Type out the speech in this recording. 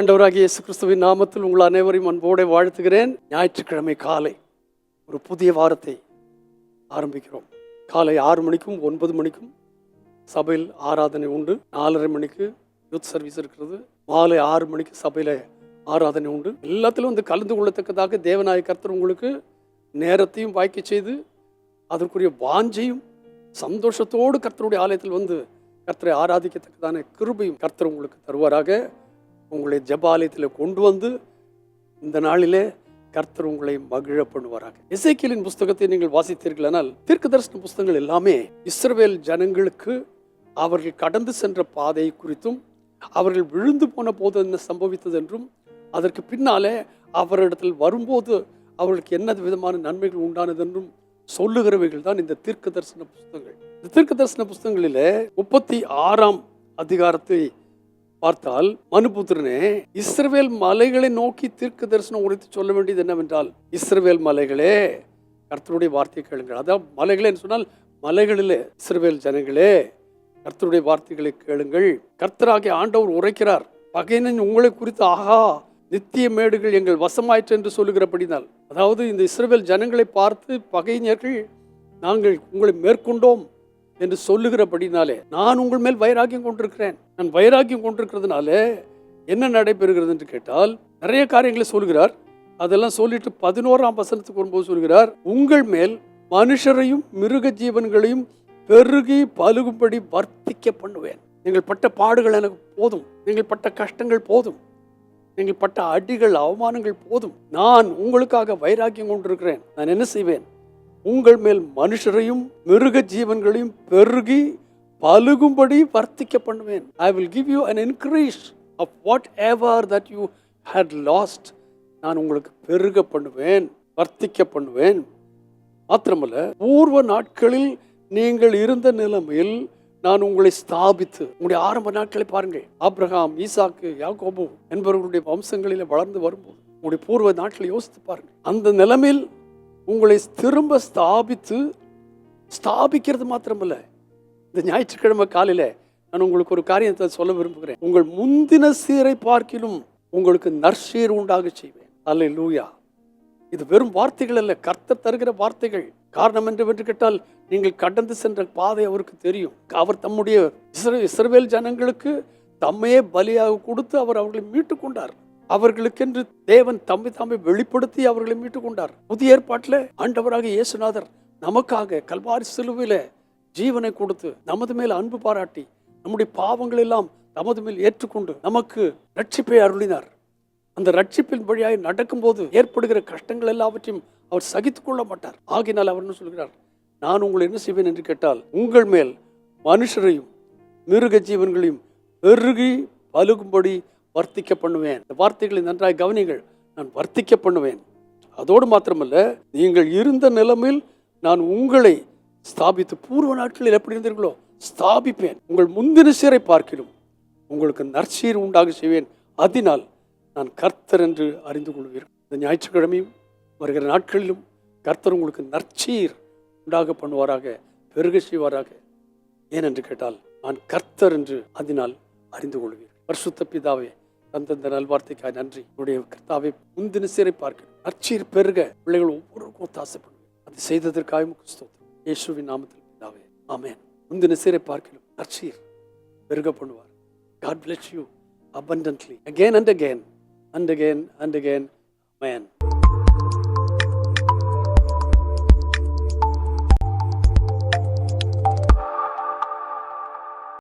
ஆண்டவராகிய இயேசு கிறிஸ்துவின் நாமத்தில் உங்கள் அனைவரையும் அன்போடு வாழ்த்துகிறேன். ஞாயிற்றுக்கிழமை காலை ஒரு புதிய வாரத்தை ஆரம்பிக்கிறோம். காலை ஆறு மணிக்கும் ஒன்பது மணிக்கும் சபையில் ஆராதனை உண்டு. நாலரை மணிக்கு யூத் சர்வீஸ் இருக்கிறது. மாலை ஆறு மணிக்கு சபையில் ஆராதனை உண்டு. எல்லாத்திலும் வந்து கலந்து கொள்ளத்தக்கதாக தேவநாய கர்த்தர் உங்களுக்கு நேரத்தையும் வாய்க்க செய்து அதற்குரிய வாஞ்சையும் சந்தோஷத்தோடு கர்த்தருடைய ஆலயத்தில் வந்து கர்த்தரை ஆராதிக்கத்தக்கதான கிருபையும் கர்த்தர் உங்களுக்கு தருவாராக. உங்களை ஜபாலயத்தில் கொண்டு வந்து இந்த நாளிலே கர்த்தர் உங்களை மகிழ பண்ணுவாராங்க இசைக்கியலின் புஸ்தகத்தை நீங்கள் வாசித்தீர்களானால் தீர்க்க தரிசன புஸ்தகங்கள் எல்லாமே இஸ்ரவேல் ஜனங்களுக்கு அவர்கள் கடந்து சென்ற பாதை குறித்தும் அவர்கள் விழுந்து போன போது என்ன சம்பவித்தது என்றும் அதற்கு பின்னாலே அவரிடத்தில் வரும்போது அவர்களுக்கு என்ன விதமான நன்மைகள் உண்டானது என்றும் சொல்லுகிறவைகள் தான் இந்த தீர்க்க தரிசன புஸ்தகங்கள். இந்த தீர்க்க தரிசன புஸ்தகங்களில் முப்பத்தி ஆறாம் அதிகாரத்தை பார்த்தால் மனுபுத்திரனே இஸ்ரவேல் மலைகளை நோக்கி தீர்க்க தரிசனம் உரைத்து சொல்ல வேண்டியது என்னவென்றால் இஸ்ரவேல் மலைகளே கர்த்தருடைய வார்த்தையை கேளுங்கள். அதான் மலைகளே சொன்னால் மலைகளிலே இஸ்ரவேல் ஜனங்களே கர்த்தருடைய வார்த்தைகளை கேளுங்கள். கர்த்தராகிய ஆண்டவர் உரைக்கிறார் பகையனன் உங்களை குறித்து ஆஹா நித்திய மேடுகள் எங்கள் வசமாயிற்று என்று சொல்லுகிறபடினால் அதாவது இந்த இஸ்ரவேல் ஜனங்களை பார்த்து பகைஞர்கள் நாங்கள் உங்களை மேற்கொண்டோம் என்று சொல்லுகிறபடினாலே நான் உங்கள் மேல் வைராக்கியம் கொண்டிருக்கிறேன். நான் வைராக்கியம் கொண்டிருக்கிறதுனால என்ன நடைபெறுகிறது என்று கேட்டால் நிறைய காரியங்களை சொல்கிறார். அதெல்லாம் சொல்லிட்டு பதினோராம் வசனத்துக்கு வரும்போது சொல்கிறார் உங்கள் மேல் மனுஷரையும் மிருக ஜீவன்களையும் பெருகி பழுகும்படி வர்த்திக்க பண்ணுவேன். நீங்கள் பட்ட பாடுகள் எனக்கு போதும். நீங்கள் பட்ட கஷ்டங்கள் போதும். நீங்கள் பட்ட அடிகள் அவமானங்கள் போதும். நான் உங்களுக்காக வைராக்கியம் கொண்டிருக்கிறேன். நான் என்ன செய்வேன்? உங்கள் மேல் மனுஷரையும் மிருக ஜீவன்களையும் பெருகி பழுகும்படி வர்த்திக்க பண்ணுவேன் I will give you an increase of whatever that you had had லாஸ்ட் நான் உங்களுக்கு பெருக பண்ணுவேன் வர்த்திக்க பண்ணுவேன் மாத்திரமல்ல பூர்வ நாட்களில் நீங்கள் இருந்த நிலைமையில் நான் உங்களை ஸ்தாபித்து உங்களுடைய ஆரம்ப நாட்களை பாருங்கள். ஆப்ரஹாம் ஈசாக்கு யாகோபு என்பவர்களுடைய வம்சங்களில் வளர்ந்து வரும்போது உங்களுடைய பூர்வ நாட்களை யோசித்து பாருங்கள். அந்த நிலைமையில் உங்களை திரும்ப ஸ்தாபித்து ஸ்தாபிக்கிறது மாத்திரமல்ல. இந்த ஞாயிற்றுக்கிழமை காலையில் நான் உங்களுக்கு ஒரு காரியத்தை சொல்ல விரும்புகிறேன். உங்கள் முந்தின சீரை பார்க்கிலும் உங்களுக்கு நற்சீர் உண்டாக செய்வேன். அல்ல லூயா இது வெறும் வார்த்தைகள் அல்ல. கர்த்தர் தருகிற வார்த்தைகள். காரணம் என்று கேட்டால் நீங்கள் கடந்து சென்ற பாதை அவருக்கு தெரியும். அவர் தம்முடைய இஸ்ர- இஸ்ரவேல் ஜனங்களுக்கு தம்மையே பலியாக கொடுத்து அவர் அவர்களை மீட்டு கொண்டார். அவர்களுக்கென்று தேவன் தம்மை தாமை வெளிப்படுத்தி அவர்களை மீட்டுக் கொண்டார் புதிய ஏற்பாட்டில் ஆண்டவராக இயேசுநாதர் நமக்காக கல்வாரி சிலுவையில ஜீவனை கொடுத்து நமது மேல் அன்பு பாராட்டி நம்முடைய பாவங்கள் எல்லாம் நமது மேல் ஏற்றுக்கொண்டு நமக்கு ரட்சிப்பை அருளினார். அந்த ரட்சிப்பின் வழியாய் நடக்கும்போது ஏற்படுகிற கஷ்டங்கள் எல்லாவற்றையும் அவர் சகித்துக் கொள்ள மாட்டார். ஆகினால் அவர் என்ன சொல்கிறார்? நான் உங்களை என்ன செய்வேன் என்று கேட்டால் உங்கள் மேல் மனுஷரையும் மிருக ஜீவன்களையும் பெருகி பழுகும்படி வர்த்திக்க பண்ணுவேன் இந்த வார்த்தைகளை நன்றாக கவனிங்கள் நான் வர்த்திக்க பண்ணுவேன் அதோடு மாத்திரமல்ல நீங்கள் இருந்த நிலைமையில் நான் உங்களை ஸ்தாபித்து பூர்வ நாட்களில் எப்படி இருந்தீர்களோ ஸ்தாபிப்பேன். உங்கள் முந்தின சீரை பார்க்கிலும் உங்களுக்கு நற்சீர் உண்டாக செய்வேன். அதனால் நான் கர்த்தர் என்று அறிந்து கொள்வீர்கள் இந்த ஞாயிற்றுக்கிழமையும் வருகிற நாட்களிலும் கர்த்தர் உங்களுக்கு நற்சீர் உண்டாக பண்ணுவாராக பெருக செய்வாராக. ஏனென்று கேட்டால் நான் கர்த்தர் என்று அதனால் அறிந்து கொள்வீர். பரிசுத்த பிதாவே தந்தந்த நல்வார்த்தைக்காக நன்றி. உடைய கர்த்தாவை முந்தின சீரை பார்க்க. நற்சீர் பெருக. பிள்ளைகள் ஒவ்வொருவருக்கும் ஒத்தாசைப்படும் அது செய்ததற்காக உமக்கு ஸ்தோத்திரம். இயேசுவின் நாமத்தில் பிதாவே. ஆமேன். முந்தின சீரை பார்க்கணும் நற்சீர் பெருக பண்ணுவார். God bless you abundantly. Again and again. And again and again. Amen.